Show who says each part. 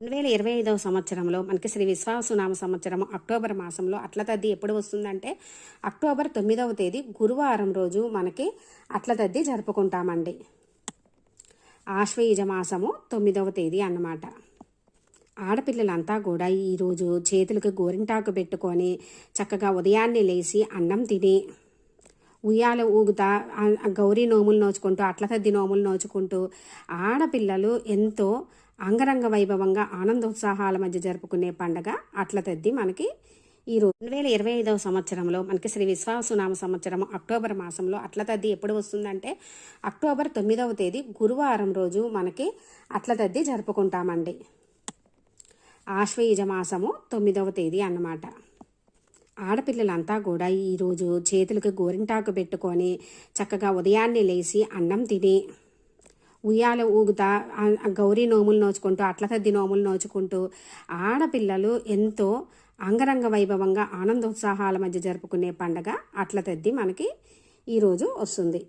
Speaker 1: రెండు వేల ఇరవై ఐదవ సంవత్సరంలో మనకి శ్రీ విశ్వాసనామ సంవత్సరం అక్టోబర్ మాసంలో అట్ల తద్ది ఎప్పుడు వస్తుందంటే అక్టోబర్ తొమ్మిదవ తేదీ గురువారం రోజు మనకి అట్ల తద్ది జరుపుకుంటామండి. ఆశ్వయుజ మాసము తొమ్మిదవ తేదీ అన్నమాట. ఆడపిల్లలంతా కూడా ఈరోజు చేతులకు గోరింటాకు పెట్టుకొని చక్కగా ఉదయాన్నే లేచి అన్నం తిని ఉయ్యాల ఊగుతా గౌరీ నోములు నోచుకుంటూ అట్లతద్ది నోములు నోచుకుంటూ ఆడపిల్లలు ఎంతో అంగరంగ వైభవంగా ఆనందోత్సాహాల మధ్య జరుపుకునే పండగ అట్ల తద్ది మనకి ఈ రెండు వేల ఇరవై ఐదవ సంవత్సరంలో మనకి శ్రీ విశ్వాసనామ సంవత్సరం అక్టోబర్ మాసంలో అట్ల తద్ది ఎప్పుడు వస్తుందంటే అక్టోబర్ తొమ్మిదవ తేదీ గురువారం రోజు మనకి అట్ల తద్ది జరుపుకుంటామండి. ఆశ్వయుజ మాసము తొమ్మిదవ తేదీ అన్నమాట. ఆడపిల్లలంతా కూడా ఈరోజు చేతులకు గోరింటాకు పెట్టుకొని చక్కగా ఉదయాన్నే లేచి అన్నం తిని ఉయ్యాల ఊగుతా గౌరీ నోములు నోచుకుంటూ అట్లతద్ది నోములు నోచుకుంటూ ఆడపిల్లలు ఎంతో అంగరంగ వైభవంగా ఆనందోత్సాహాల మధ్య జరుపుకునే పండగ అట్లతద్ది మనకి ఈరోజు వస్తుంది.